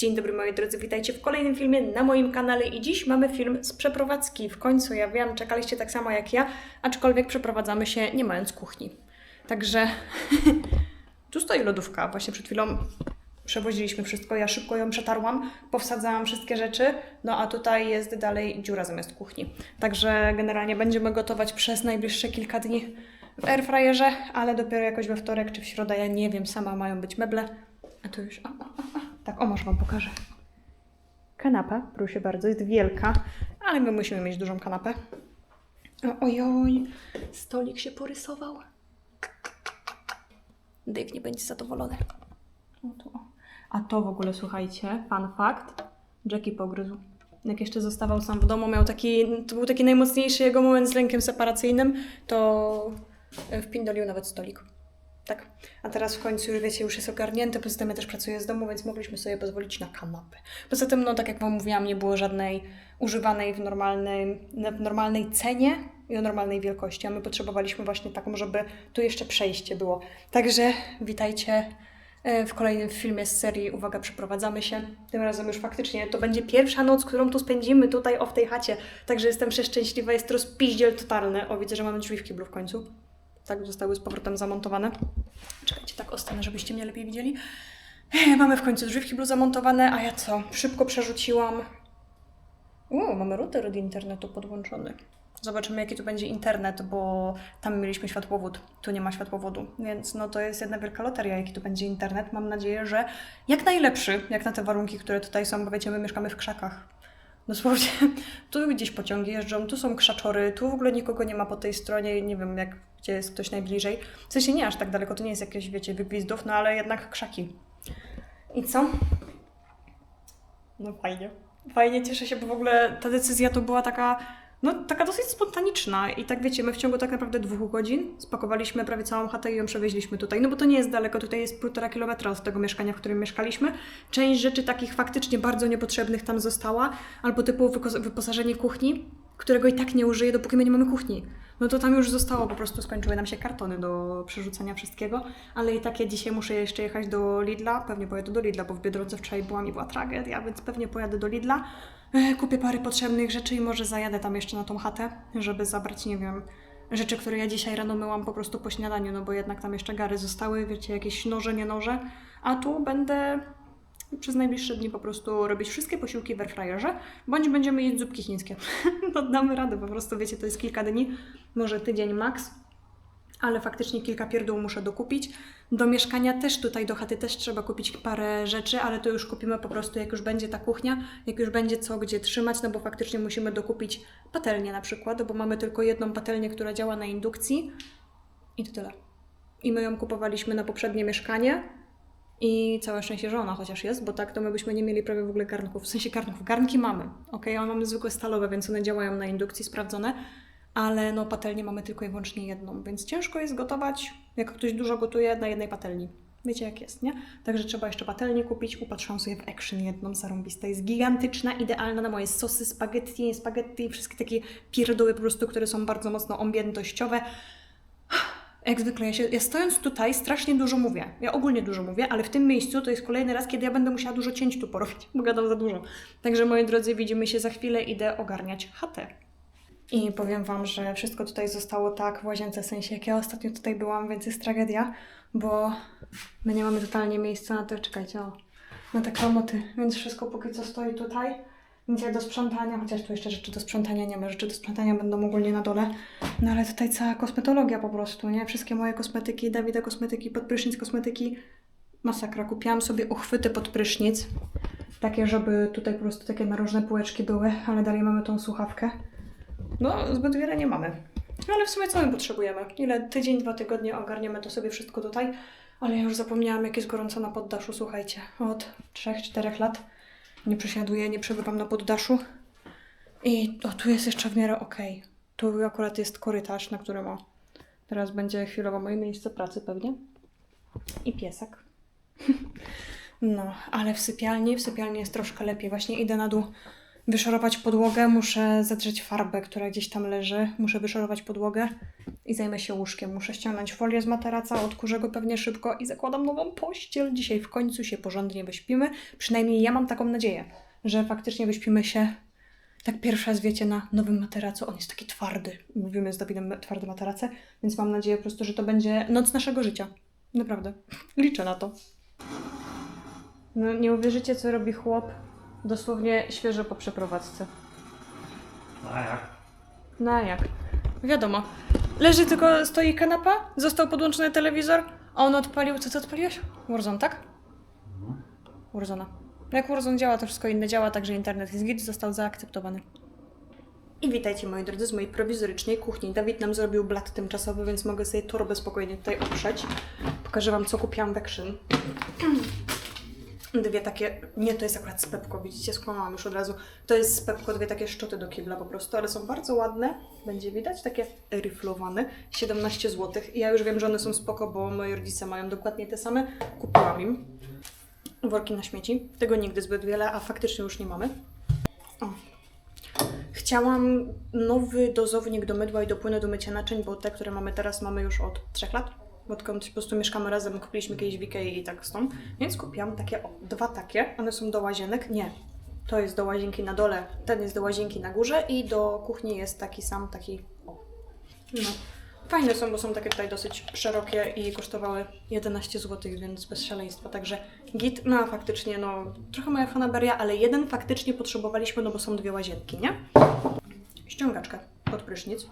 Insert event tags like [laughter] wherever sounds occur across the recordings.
Dzień dobry moi drodzy, witajcie w kolejnym filmie na moim kanale i dziś mamy film z przeprowadzki. W końcu, ja wiem, czekaliście tak samo jak ja, aczkolwiek przeprowadzamy się nie mając kuchni. Także [laughs] tu stoi lodówka, właśnie przed chwilą przewoziliśmy wszystko, ja szybko ją przetarłam, powsadzałam wszystkie rzeczy, no a tutaj jest dalej dziura zamiast kuchni. Także generalnie będziemy gotować przez najbliższe kilka dni w airfryerze, ale dopiero jakoś we wtorek czy w środę, ja nie wiem, sama mają być meble. A to już, o, o, o. tak, o, może Wam pokażę. Kanapa, proszę bardzo, jest wielka, ale my musimy mieć dużą kanapę. Ojoj, stolik się porysował. Dave nie będzie zadowolony. A to w ogóle, słuchajcie, fun fact, Jackie pogryzł. Jak jeszcze zostawał sam w domu, miał taki, to był taki najmocniejszy jego moment z lękiem separacyjnym, to e, wpindolił nawet stolik. Tak. A teraz w końcu już wiecie, już jest ogarnięte, poza tym ja też pracuję z domu, więc mogliśmy sobie pozwolić na kanapę. Poza tym, no tak jak Wam mówiłam, nie było żadnej używanej w normalnej, w normalnej cenie i o normalnej wielkości, a my potrzebowaliśmy właśnie taką, żeby tu jeszcze przejście było. Także witajcie e, w kolejnym filmie z serii Uwaga, przeprowadzamy się. Tym razem już faktycznie to będzie pierwsza noc, którą tu spędzimy tutaj o w tej chacie. Także jestem przeszczęśliwa, jest rozpiździel totalny. O, widzę, że mamy drzwi w kiblu w końcu. Tak, zostały z powrotem zamontowane. Czekajcie, tak ostanę, żebyście mnie lepiej widzieli. Mamy w końcu drzwi w kiblu zamontowane, a ja co? Szybko przerzuciłam. O, mamy router od internetu podłączony. Zobaczymy, jaki tu będzie internet, bo tam mieliśmy światłowód, tu nie ma światłowodu, więc no to jest jedna wielka loteria, jaki tu będzie internet. Mam nadzieję, że jak najlepszy, jak na te warunki, które tutaj są, bo wiecie, my mieszkamy w krzakach. Dosłownie, [laughs] tu gdzieś pociągi jeżdżą, tu są krzaczory, tu w ogóle nikogo nie ma po tej stronie, nie wiem, jak, gdzie jest ktoś najbliżej. W sensie nie aż tak daleko, to nie jest jakieś, wiecie, wygwizdów, no ale jednak krzaki. I co? No fajnie. Fajnie, cieszę się, bo w ogóle ta decyzja to była taka, no taka dosyć spontaniczna i tak wiecie, my w ciągu tak naprawdę dwóch godzin spakowaliśmy prawie całą chatę i ją przewieźliśmy tutaj, no bo to nie jest daleko, tutaj jest półtora kilometra od tego mieszkania, w którym mieszkaliśmy. Część rzeczy takich faktycznie bardzo niepotrzebnych tam została, albo typu wyposażenie kuchni, którego i tak nie użyję, dopóki my nie mamy kuchni. No to tam już zostało, po prostu skończyły nam się kartony do przerzucenia wszystkiego, ale i tak ja dzisiaj muszę jeszcze jechać do Lidla, pewnie pojadę do Lidla, bo w Biedronce wczoraj byłam i była tragedia, więc pewnie pojadę do Lidla, e, kupię parę potrzebnych rzeczy i może zajadę tam jeszcze na tą chatę, żeby zabrać, nie wiem, rzeczy, które ja dzisiaj rano myłam po prostu po śniadaniu, no bo jednak tam jeszcze gary zostały, wiecie, jakieś noże, nie noże, a tu będę przez najbliższe dni po prostu robić wszystkie posiłki w airfryerze, bądź będziemy jeść zupki chińskie. [laughs] no damy radę, po prostu wiecie, to jest kilka dni, może tydzień max, ale faktycznie kilka pierdół muszę dokupić. Do mieszkania też tutaj, do chaty też trzeba kupić parę rzeczy, ale to już kupimy po prostu jak już będzie ta kuchnia, jak już będzie co gdzie trzymać, no bo faktycznie musimy dokupić patelnię na przykład, bo mamy tylko jedną patelnię, która działa na indukcji i to tyle. I my ją kupowaliśmy na poprzednie mieszkanie, i całe szczęście, że ona chociaż jest, bo tak to my byśmy nie mieli prawie w ogóle garnków. W sensie garnków. Garnki mamy, ok? Ale mamy zwykłe stalowe, więc one działają na indukcji, sprawdzone. Ale no patelnię mamy tylko i wyłącznie jedną, więc ciężko jest gotować, jak ktoś dużo gotuje, na jednej patelni. Wiecie jak jest, nie? Także trzeba jeszcze patelnię kupić. Upatrzyłam sobie w Action jedną zarąbista. Jest gigantyczna, idealna na moje sosy, spaghetti, spaghetti, wszystkie takie pierdoły po prostu, które są bardzo mocno objętościowe. Jak zwykle, ja, się, ja stojąc tutaj strasznie dużo mówię. Ja ogólnie dużo mówię, ale w tym miejscu to jest kolejny raz, kiedy ja będę musiała dużo cięć tu porobić, bo gadam za dużo. Także moi drodzy, widzimy się za chwilę, idę ogarniać chatę. I powiem Wam, że wszystko tutaj zostało tak w łazience, w sensie jak ja ostatnio tutaj byłam, więc jest tragedia, bo my nie mamy totalnie miejsca na to, czekajcie, o, na te klamoty, więc wszystko póki co stoi tutaj. Nic do sprzątania, chociaż tu jeszcze rzeczy do sprzątania nie ma, rzeczy do sprzątania będą ogólnie na dole. No ale tutaj cała kosmetologia po prostu, nie? Wszystkie moje kosmetyki, Dawida kosmetyki, podprysznic kosmetyki. Masakra. Kupiłam sobie uchwyty pod prysznic. Takie, żeby tutaj po prostu takie narożne półeczki były, ale dalej mamy tą słuchawkę. No, zbyt wiele nie mamy. Ale w sumie co my potrzebujemy? Ile? Tydzień, dwa tygodnie ogarniemy to sobie wszystko tutaj. Ale ja już zapomniałam, jak jest gorąco na poddaszu, słuchajcie. Od 3-4 lat nie przesiaduję, nie przebywam na poddaszu. I o, tu jest jeszcze w miarę okej. Tu akurat jest korytarz, na którym o, teraz będzie chwilowo moje miejsce pracy pewnie. I piesek. [laughs] No, ale w sypialni, w sypialni jest troszkę lepiej. Właśnie idę na dół wyszorować podłogę, muszę zadrzeć farbę, która gdzieś tam leży, muszę wyszorować podłogę i zajmę się łóżkiem. Muszę ściągnąć folię z materaca, odkurzę go pewnie szybko i zakładam nową pościel. Dzisiaj w końcu się porządnie wyśpimy. Przynajmniej ja mam taką nadzieję, że faktycznie wyśpimy się tak pierwszy raz, wiecie, na nowym materacu. On jest taki twardy. Lubimy z Dawidem twarde materace, więc mam nadzieję po prostu, że to będzie noc naszego życia. Naprawdę. Liczę na to. No, nie uwierzycie, co robi chłop dosłownie świeżo po przeprowadzce. A jak? No a jak? Wiadomo. Leży tylko, stoi kanapa, został podłączony telewizor, a on odpalił, co ty odpaliłeś? Warzone, tak? Warzona. No Jak Warzone działa, to wszystko inne działa, także internet jest git, został zaakceptowany. I witajcie moi drodzy z mojej prowizorycznej kuchni. Dawid nam zrobił blat tymczasowy, więc mogę sobie torbę spokojnie tutaj oprzeć. Pokażę wam, co kupiłam w Action. Dwie takie, nie to jest akurat z Pepko, widzicie, skłamałam już od razu. To jest z Pepko dwie takie szczoty do kibla po prostu, ale są bardzo ładne, będzie widać, takie riflowane, 17 zł. I ja już wiem, że one są spoko, bo moi rodzice mają dokładnie te same, kupiłam im. Worki na śmieci, tego nigdy zbyt wiele, a faktycznie już nie mamy. O. Chciałam nowy dozownik do mydła i do płynu do mycia naczyń, bo te, które mamy teraz, mamy już od 3 lat. Bo odkąd po prostu mieszkamy razem, kupiliśmy kiedyś w Ikei i tak stąd. Więc kupiłam takie, o, dwa takie. One są do łazienek. Nie, to jest do łazienki na dole, ten jest do łazienki na górze i do kuchni jest taki sam, taki, o. No. Fajne są, bo są takie tutaj dosyć szerokie i kosztowały 11 zł, więc bez szaleństwa. Także git, no a faktycznie, no trochę moja fanaberia, ale jeden faktycznie potrzebowaliśmy, no bo są dwie łazienki, nie? Ściągaczkę pod prysznic.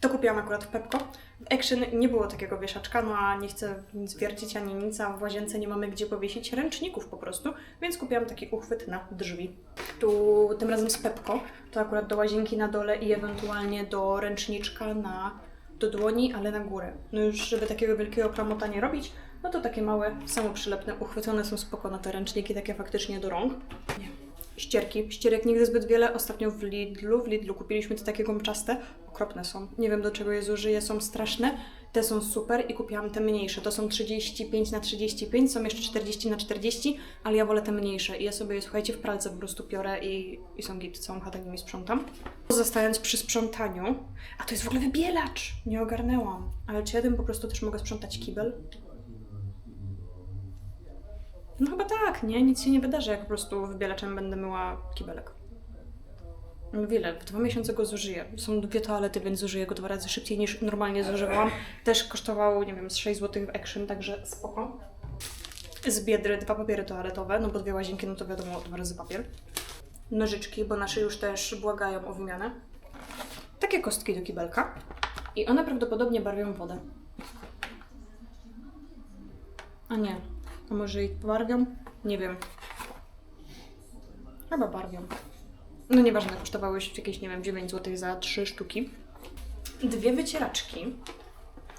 To kupiłam akurat w Pepko. W Action nie było takiego wieszaczka, no a nie chcę nic wiercić ani nic, a w łazience nie mamy gdzie powiesić ręczników po prostu, więc kupiłam taki uchwyt na drzwi. Tu tym razem z Pepko, to akurat do łazienki na dole i ewentualnie do ręczniczka na, do dłoni, ale na górę. No już, żeby takiego wielkiego klamota nie robić, no to takie małe, samoprzylepne uchwyty, one są spoko na te ręczniki, takie faktycznie do rąk. Nie. Ścierki. Ścierek nigdy zbyt wiele. Ostatnio w Lidlu, w Lidlu kupiliśmy te takie gumczaste. Okropne są. Nie wiem do czego je zużyję, są straszne. Te są super i kupiłam te mniejsze. To są 35 na 35, są jeszcze 40 na 40, ale ja wolę te mniejsze. I ja sobie je, słuchajcie, w pralce po prostu piorę i, i są git. Całą chatę nimi sprzątam. Zostając przy sprzątaniu, a to jest w ogóle wybielacz. Nie ogarnęłam. Ale czy ja tym po prostu też mogę sprzątać kibel? No chyba tak, nie? Nic się nie wydarzy, jak po prostu wybielaczem będę myła kibelek. No Wiele, w dwa miesiące go zużyję. Są dwie toalety, więc zużyję go dwa razy szybciej niż normalnie zużywałam. Też kosztowało, nie wiem, z 6 zł w Action, także spoko. Z Biedry dwa papiery toaletowe, no bo dwie łazienki, no to wiadomo, dwa razy papier. Nożyczki, bo nasze już też błagają o wymianę. Takie kostki do kibelka. I one prawdopodobnie barwią wodę. A nie. A może ich barwią? Nie wiem. Chyba barwią. No nieważne, kosztowały już jakieś, nie wiem, 9 zł za 3 sztuki. Dwie wycieraczki.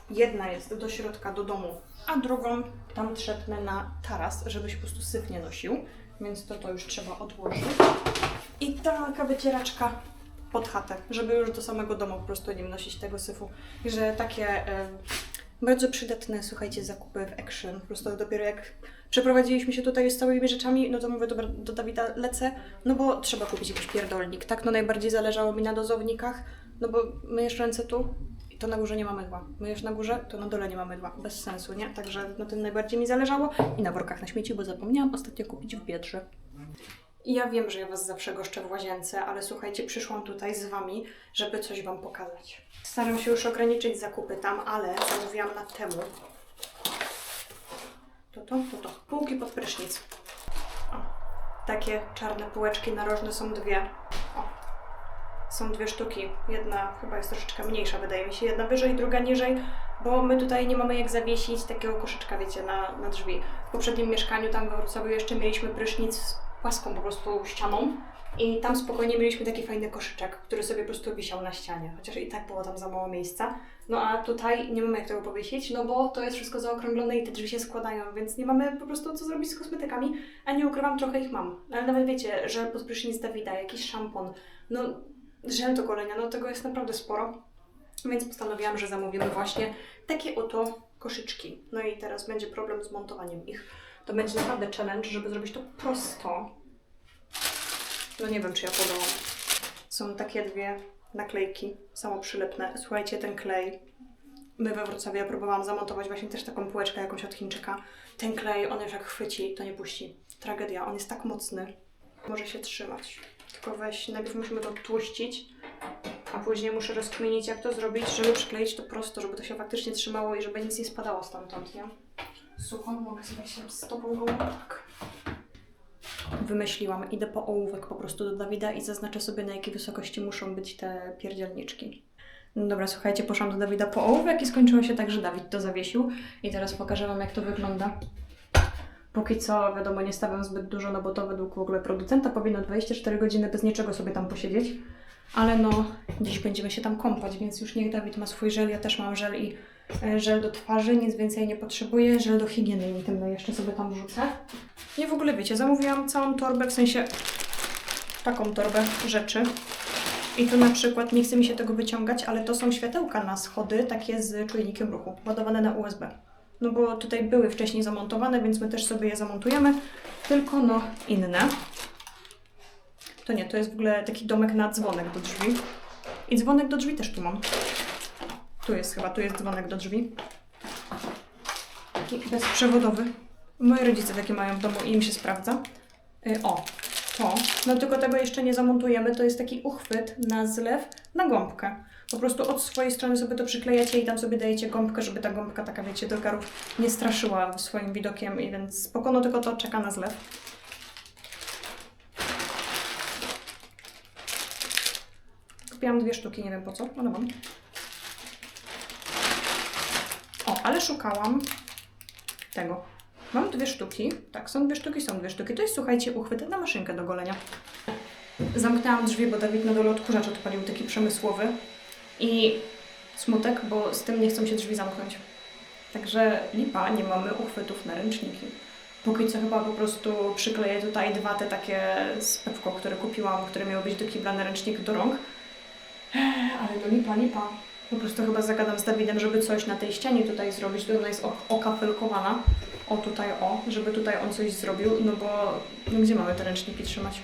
Jedna jest do środka, do domu, a drugą tam trzepnę na taras, żeby się po prostu syf nie nosił. Więc to to już trzeba odłożyć. I taka wycieraczka pod chatę, żeby już do samego domu po prostu nie nosić tego syfu. Że takie bardzo przydatne, słuchajcie, zakupy w Action. Po prostu dopiero jak przeprowadziliśmy się tutaj z całymi rzeczami, no to mówię, dobra, do Dawida lecę, no bo trzeba kupić jakiś pierdolnik, tak? No najbardziej zależało mi na dozownikach, no bo myjesz ręce tu i to na górze nie mamy mydła. Myjesz na górze, to na dole nie mamy mydła. Bez sensu, nie? Także na tym najbardziej mi zależało i na workach na śmieci, bo zapomniałam ostatnio kupić w Biedrze. Ja wiem, że ja Was zawsze goszczę w łazience, ale słuchajcie, przyszłam tutaj z Wami, żeby coś Wam pokazać. Staram się już ograniczyć zakupy tam, ale zamówiłam na temu. To to, to to. Półki pod prysznic. O, takie czarne półeczki narożne są dwie. O, są dwie sztuki. Jedna chyba jest troszeczkę mniejsza, wydaje mi się. Jedna wyżej, druga niżej, bo my tutaj nie mamy jak zawiesić takiego koszyczka, wiecie, na, na drzwi. W poprzednim mieszkaniu tam we Wrocławiu jeszcze mieliśmy prysznic płaską po prostu ścianą i tam spokojnie mieliśmy taki fajny koszyczek, który sobie po prostu wisiał na ścianie, chociaż i tak było tam za mało miejsca. No a tutaj nie mamy jak tego powiesić, no bo to jest wszystko zaokrąglone i te drzwi się składają, więc nie mamy po prostu co zrobić z kosmetykami, a nie ukrywam, trochę ich mam. Ale nawet wiecie, że pod prysznic Dawida, jakiś szampon, no żel do golenia, no tego jest naprawdę sporo. Więc postanowiłam, że zamówimy właśnie takie oto koszyczki. No i teraz będzie problem z montowaniem ich. To będzie naprawdę challenge, żeby zrobić to prosto. No nie wiem, czy ja podołam. Są takie dwie naklejki samoprzylepne. Słuchajcie, ten klej. My we Wrocławiu ja próbowałam zamontować właśnie też taką półeczkę jakąś od Chińczyka. Ten klej, on już jak chwyci, to nie puści. Tragedia, on jest tak mocny. Może się trzymać. Tylko weź, najpierw musimy to tłuścić, a później muszę rozkminić, jak to zrobić, żeby przykleić to prosto, żeby to się faktycznie trzymało i żeby nic nie spadało stamtąd, nie? Sucho, mogę sobie się z tobą gołą? Tak. Wymyśliłam, idę po ołówek po prostu do Dawida i zaznaczę sobie, na jakiej wysokości muszą być te pierdzielniczki. No dobra, słuchajcie, poszłam do Dawida po ołówek i skończyło się tak, że Dawid to zawiesił. I teraz pokażę Wam, jak to wygląda. Póki co, wiadomo, nie stawiam zbyt dużo, no bo to według w ogóle producenta powinno 24 godziny bez niczego sobie tam posiedzieć. Ale no, dziś będziemy się tam kąpać, więc już niech Dawid ma swój żel, ja też mam żel i żel do twarzy, nic więcej nie potrzebuję, żel do higieny intymnej jeszcze sobie tam wrzucę. Nie w ogóle wiecie, zamówiłam całą torbę, w sensie taką torbę rzeczy. I tu na przykład nie chce mi się tego wyciągać, ale to są światełka na schody, takie z czujnikiem ruchu, ładowane na USB. No bo tutaj były wcześniej zamontowane, więc my też sobie je zamontujemy, tylko no inne. To nie, to jest w ogóle taki domek na dzwonek do drzwi. I dzwonek do drzwi też tu mam. Tu jest chyba, tu jest dzwonek do drzwi. Taki bezprzewodowy. Moi rodzice takie mają w domu i im się sprawdza. Y, o, to. No tylko tego jeszcze nie zamontujemy. To jest taki uchwyt na zlew na gąbkę. Po prostu od swojej strony sobie to przyklejacie i tam sobie dajecie gąbkę, żeby ta gąbka taka, wiecie, dogarów nie straszyła swoim widokiem i więc spokojno tylko to czeka na zlew. Kupiłam dwie sztuki, nie wiem po co, ale mam. O, ale szukałam tego. Mam dwie sztuki. Tak, są dwie sztuki, są dwie sztuki. To jest, słuchajcie, uchwyt na maszynkę do golenia. Zamknęłam drzwi, bo Dawid na dole odkurzacz odpalił taki przemysłowy. I smutek, bo z tym nie chcą się drzwi zamknąć. Także lipa, nie mamy uchwytów na ręczniki. Póki co chyba po prostu przykleję tutaj dwa te takie z które kupiłam, które miały być do kibla na ręcznik do rąk. Ale no lipa, lipa. Po prostu chyba zagadam z Dawidem, żeby coś na tej ścianie tutaj zrobić. To ona jest okafelkowana. O tutaj, o, żeby tutaj on coś zrobił, no bo no gdzie mamy te ręczniki trzymać?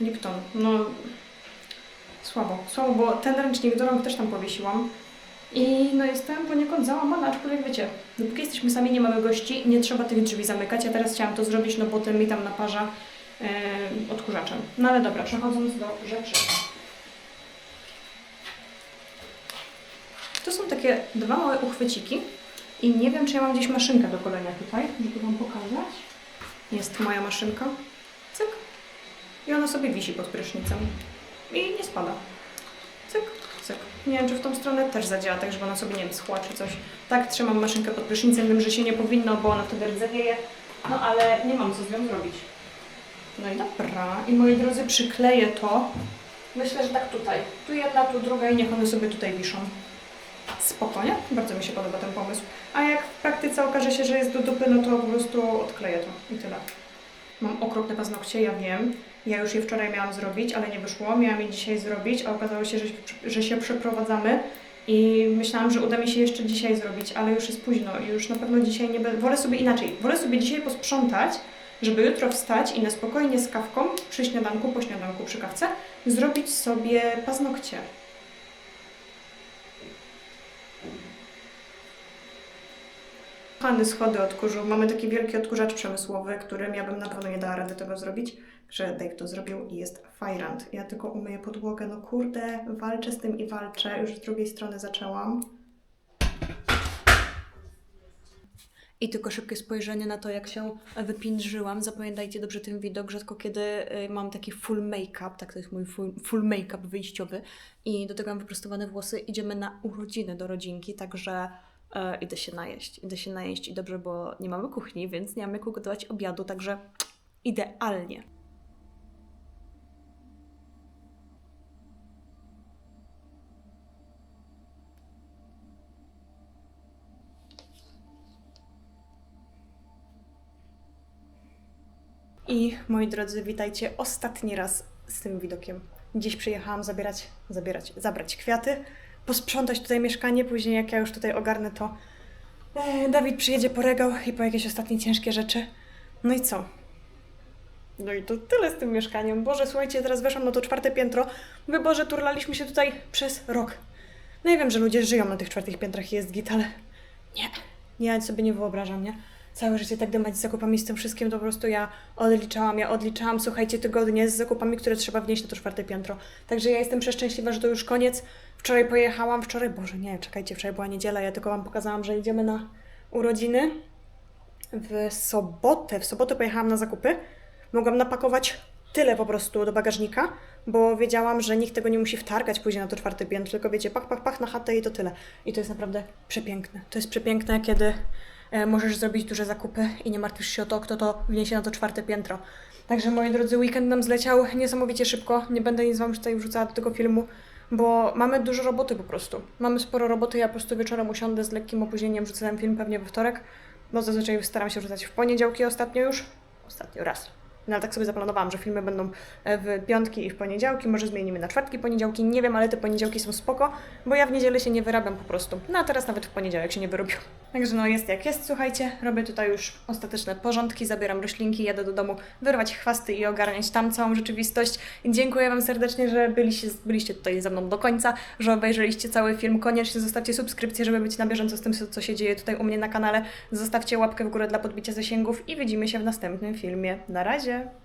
Lipton, no słabo, słabo, bo ten ręcznik do rąk też tam powiesiłam. I no jestem poniekąd załamana, aczkolwiek wiecie, dopóki jesteśmy sami, nie mamy gości, nie trzeba tych drzwi zamykać. Ja teraz chciałam to zrobić, no potem mi tam naparza yy, odkurzaczem. No ale dobra, przechodząc do rzeczy. To są takie dwa małe uchwyciki i nie wiem, czy ja mam gdzieś maszynkę do golenia tutaj, żeby Wam pokazać. Jest moja maszynka. Cyk. I ona sobie wisi pod prysznicem. I nie spada. Cyk, cyk. Nie wiem, czy w tą stronę też zadziała, tak żeby ona sobie, nie wiem, schła czy coś. Tak, trzymam maszynkę pod prysznicem, wiem, że się nie powinno, bo ona wtedy rdzewieje. No ale nie mam co z nią zrobić. No i dobra. I moi drodzy, przykleję to. Myślę, że tak tutaj. Tu jedna, tu druga i niech one sobie tutaj wiszą. Spokojnie, bardzo mi się podoba ten pomysł. A jak w praktyce okaże się, że jest do dupy, no to po prostu odkleję to i tyle. Mam okropne paznokcie, ja wiem. Ja już je wczoraj miałam zrobić, ale nie wyszło. Miałam je dzisiaj zrobić, a okazało się, że, że się przeprowadzamy. I myślałam, że uda mi się jeszcze dzisiaj zrobić, ale już jest późno i już na pewno dzisiaj nie będę. Wolę sobie inaczej. Wolę sobie dzisiaj posprzątać, żeby jutro wstać i na spokojnie z kawką przy śniadanku, po śniadanku, przy kawce zrobić sobie paznokcie. Kochany schody odkurzył. Mamy taki wielki odkurzacz przemysłowy, którym ja bym na pewno nie dała rady tego zrobić, że Dave to zrobił i jest fajrant. Ja tylko umyję podłogę. No kurde, walczę z tym i walczę. Już z drugiej strony zaczęłam. I tylko szybkie spojrzenie na to, jak się wypindrzyłam. Zapamiętajcie dobrze ten widok. Rzadko kiedy y, mam taki full make-up, tak to jest mój full, full make-up wyjściowy. I do tego mam wyprostowane włosy. Idziemy na urodziny do rodzinki, także e, idę się najeść. Idę się najeść i dobrze, bo nie mamy kuchni, więc nie mamy jak ugotować obiadu, także idealnie. I moi drodzy, witajcie ostatni raz z tym widokiem. Dziś przyjechałam zabierać, zabierać, zabrać kwiaty, posprzątać tutaj mieszkanie, później jak ja już tutaj ogarnę to e, Dawid przyjedzie po regał i po jakieś ostatnie ciężkie rzeczy. No i co? No i to tyle z tym mieszkaniem. Boże, słuchajcie, teraz weszłam na to czwarte piętro. Mówię, Boże, turlaliśmy się tutaj przez rok. No i wiem, że ludzie żyją na tych czwartych piętrach i jest git, ale nie. Ja sobie nie wyobrażam, nie? Całe życie tak dymać z zakupami, z tym wszystkim, to po prostu ja odliczałam, ja odliczałam, słuchajcie, tygodnie z zakupami, które trzeba wnieść na to czwarte piętro. Także ja jestem przeszczęśliwa, że to już koniec. Wczoraj pojechałam, wczoraj, Boże, nie, czekajcie, wczoraj była niedziela, ja tylko Wam pokazałam, że idziemy na urodziny. W sobotę, w sobotę pojechałam na zakupy. Mogłam napakować tyle po prostu do bagażnika, bo wiedziałam, że nikt tego nie musi wtargać później na to czwarte piętro, tylko wiecie, pach, pach, pach na chatę i to tyle. I to jest naprawdę przepiękne. To jest przepiękne, kiedy e, możesz zrobić duże zakupy i nie martwisz się o to, kto to wniesie na to czwarte piętro. Także moi drodzy, weekend nam zleciał niesamowicie szybko. Nie będę nic Wam tutaj wrzucała do tego filmu, bo mamy dużo roboty po prostu. Mamy sporo roboty, ja po prostu wieczorem usiądę z lekkim opóźnieniem, wrzucę ten film pewnie we wtorek. No zazwyczaj staram się wrzucać w poniedziałki ostatnio już. Ostatnio raz. No ale tak sobie zaplanowałam, że filmy będą e, w piątki i w poniedziałki, może zmienimy na czwartki, poniedziałki, nie wiem, ale te poniedziałki są spoko, bo ja w niedzielę się nie wyrabiam po prostu. No a teraz nawet w poniedziałek się nie wyrobił. Także no jest jak jest, słuchajcie, robię tutaj już ostateczne porządki, zabieram roślinki, jadę do domu wyrwać chwasty i ogarniać tam całą rzeczywistość. I dziękuję Wam serdecznie, że byliście, byliście tutaj ze mną do końca, że obejrzeliście cały film. Koniecznie zostawcie subskrypcję, żeby być na bieżąco z tym, co się dzieje tutaj u mnie na kanale. Zostawcie łapkę w górę dla podbicia zasięgów i widzimy się w następnym filmie. Na razie! Cláudia.